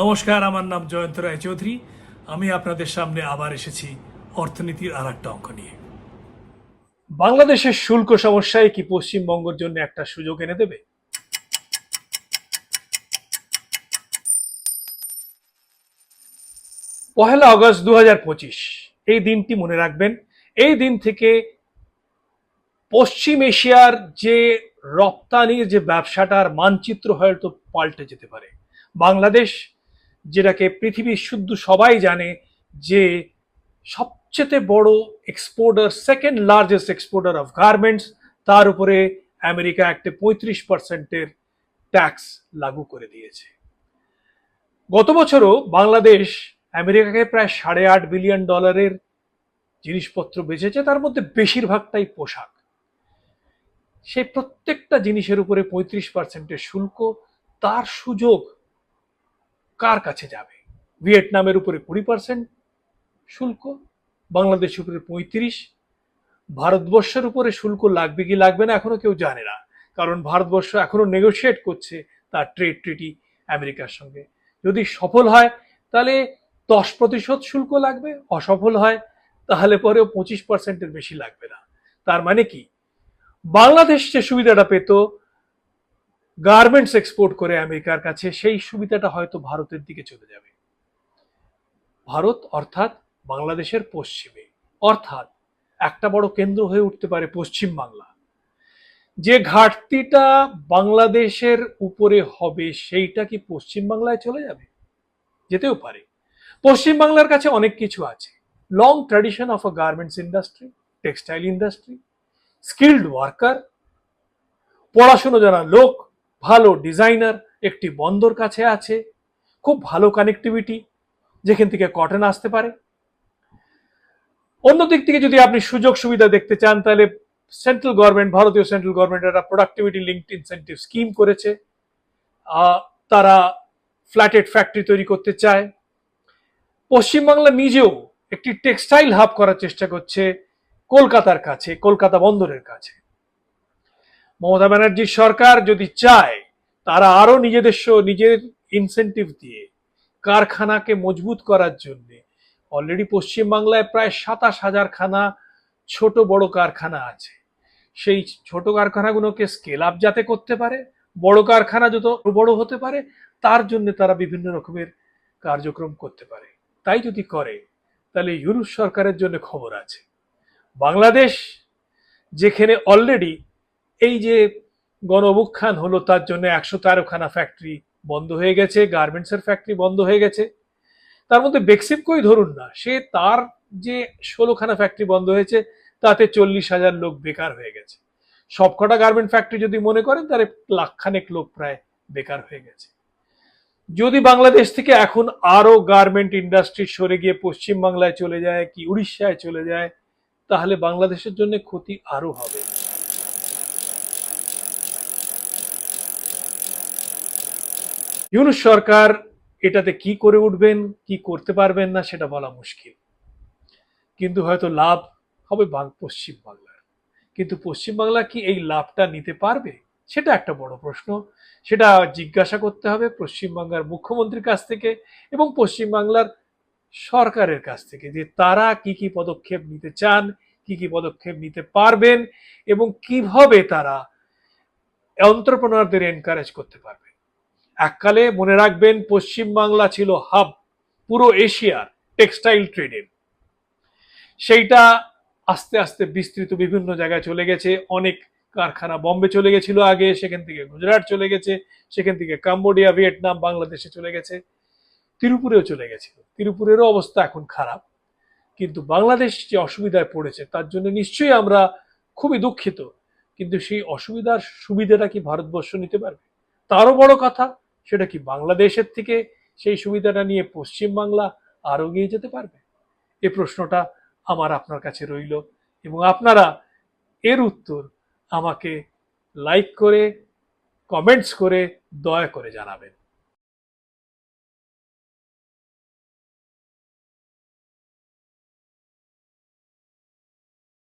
নমস্কার, আমার নাম জয়ন্ত রায়চৌধুরী আমি আপনাদের সামনে আবার এসেছি অর্থনীতির আর একটা অঙ্ক নিয়ে। বাংলাদেশের শুল্ক সমস্যায় কি পশ্চিমবঙ্গের জন্য একটা সুযোগ এনে দেবে? পহেলা আগস্ট দু এই দিনটি মনে রাখবেন। এই দিন থেকে পশ্চিম এশিয়ার যে রপ্তানির যে ব্যবসাটার মানচিত্র হয়তো পাল্টে যেতে পারে। বাংলাদেশ যেটাকে পৃথিবীর শুদ্ধ সবাই জানে যে সবচেয়ে বড় exporter second largest exporter of garments তার উপরে আমেরিকা একটা পঁয়ত্রিশ পার্সেন্টের ট্যাক্স লাগু করে দিয়েছে। গত বছরও বাংলাদেশ আমেরিকাকে প্রায় সাড়ে আট বিলিয়ন ডলারের জিনিসপত্র বেচেছে, তার মধ্যে বেশিরভাগটাই পোশাক। সেই প্রত্যেকটা জিনিসের উপরে পঁয়ত্রিশ পার্সেন্টের শুল্ক, তার সুযোগ কার কাছে যাবে? ভিয়েতনামের উপরে কুড়ি পার্সেন্ট শুল্ক, বাংলাদেশের উপরে পঁয়ত্রিশ, ভারতবর্ষের উপরে শুল্ক লাগবে কি লাগবে না এখনও কেউ জানে না। কারণ ভারতবর্ষ এখনও নেগোশিয়েট করছে তার ট্রেড ট্রিটি আমেরিকার সঙ্গে। যদি সফল হয়, তাহলে দশ প্রতিশত শুল্ক লাগবে। অসফল হয়, তাহলে পরেও পঁচিশ পার্সেন্টের বেশি লাগবে না। তার মানে কি? বাংলাদেশ যে সুবিধাটা পেত গার্মেন্টস এক্সপোর্ট করে আমেরিকার কাছে, সেই সুবিধাটা হয়তো ভারতের দিকে চলে যাবে। ভারত অর্থাৎ বাংলাদেশের পশ্চিমে। অর্থাৎ একটা বড় কেন্দ্র হয়ে উঠতে পারে পশ্চিম বাংলা। যে ঘাটতিটা বাংলাদেশের উপরে হবে, সেইটা কি পশ্চিম বাংলায় চলে যাবে? যেতেও পারে। পশ্চিম বাংলার কাছে অনেক কিছু আছে। Long tradition of a garments industry textile industry skilled worker পড়াশুনো জানা লোক ভালো ডিজাইনার একটি বন্দর কাছে আছে, খুব ভালো কানেক্টিভিটি যেখান থেকে কটন আসতে পারে। অন্য দিক থেকে যদি আপনি সুযোগ সুবিধা দেখতে চান, তাহলে সেন্ট্রাল গভর্নমেন্ট ভারতীয় সেন্ট্রাল গভর্নমেন্ট একটা প্রোডাক্টিভিটি লিঙ্কড ইনসেন্টিভ স্কিম করেছে। তারা ফ্ল্যাটেড ফ্যাক্টরি তৈরি করতে চায়। পশ্চিমবাংলা নিজেও একটি টেক্সটাইল হাব করার চেষ্টা করছে কলকাতার কাছে, কলকাতা বন্দরের কাছে। মমতা ব্যানার্জির সরকার যদি চায়, তারা আরও নিজেদের নিজের ইনসেন্টিভ দিয়ে কারখানাকে মজবুত করার জন্য অলরেডি পশ্চিমবাংলায় প্রায় সাতাশ হাজার খানা ছোট বড় কারখানা আছে। সেই ছোট কারখানাগুলোকে স্কেল আপ যাতে করতে পারে, বড় কারখানা যত বড় হতে পারে, তার জন্য তারা বিভিন্ন রকমের কার্যক্রম করতে পারে। তাই যদি করে, তাহলে ইউরোপ সরকারের জন্য খবর আছে। বাংলাদেশ যেখানে অলরেডি এই যে গণ হলো, তার জন্য একশো তেরোখানা ফ্যাক্টরি বন্ধ হয়ে গেছে গার্মেন্টসের ফ্যাক্টরি বন্ধ হয়ে গেছে। তার মধ্যে বেক্সিমকোই ধরুন না, সে তার যে ষোলোখানা ফ্যাক্টরি বন্ধ হয়েছে, তাতে চল্লিশ হাজার লোক বেকার হয়ে গেছে। সবকটা গার্মেন্ট ফ্যাক্টরি যদি মনে করেন, তাহলে লাখখানেক লোক প্রায় বেকার হয়ে গেছে। যদি বাংলাদেশ থেকে এখন আরও গার্মেন্ট ইন্ডাস্ট্রি সরে গিয়ে পশ্চিম বাংলায় চলে যায়, কি উড়িষ্যায় চলে যায়, তাহলে বাংলাদেশের জন্য ক্ষতি আরও হবে। ইউনুস সরকার এটাতে কি করে উঠবেন, কি করতে পারবেন না সেটা বলা মুশকিল। কিন্তু হয়তো লাভ হবে বাং- পশ্চিম বাংলার। কিন্তু পশ্চিম বাংলা কি এই লাভটা নিতে পারবে? সেটা একটা বড় প্রশ্ন। সেটা জিজ্ঞাসা করতে হবে পশ্চিমবাংলার মুখ্যমন্ত্রীর কাছ থেকে এবং পশ্চিমবাংলার সরকারের কাছ থেকে যে তারা কি কি পদক্ষেপ নিতে চান, কি কি পদক্ষেপ নিতে পারবেন এবং কীভাবে তারা এন্টারপ্রেনারদের এনকারেজ করতে পারবে। এককালে মনে রাখবেন পশ্চিমবাংলা ছিল হাব পুরো এশিয়ার টেক্সটাইল ট্রেডের সেইটা আস্তে আস্তে বিস্তৃত বিভিন্ন জায়গায় চলে গেছে। অনেক কারখানা বম্বে চলে গেছিল আগে, সেখান থেকে গুজরাট চলে গেছে, সেখান থেকে কাম্বোডিয়া, ভিয়েতনাম, বাংলাদেশে চলে গেছে। তিরুপুরেও চলে গেছিল তিরুপুরেরও অবস্থা এখন খারাপ। কিন্তু বাংলাদেশ যে অসুবিধায় পড়েছে, তার জন্য নিশ্চয়ই আমরা খুবই দুঃখিত। কিন্তু সেই অসুবিধার সুবিধাটা কি ভারতবর্ষ নিতে পারবে? তারও বড় কথা সেটা কি বাংলাদেশের থেকে সেই সুবিধাটা নিয়ে পশ্চিমবাংলা বাংলা আরও এগিয়ে যেতে পারবে? এ প্রশ্নটা আমার আপনার কাছে রইল এবং আপনারা এর উত্তর আমাকে লাইক করে কমেন্টস করে, দয়া করে জানাবেন।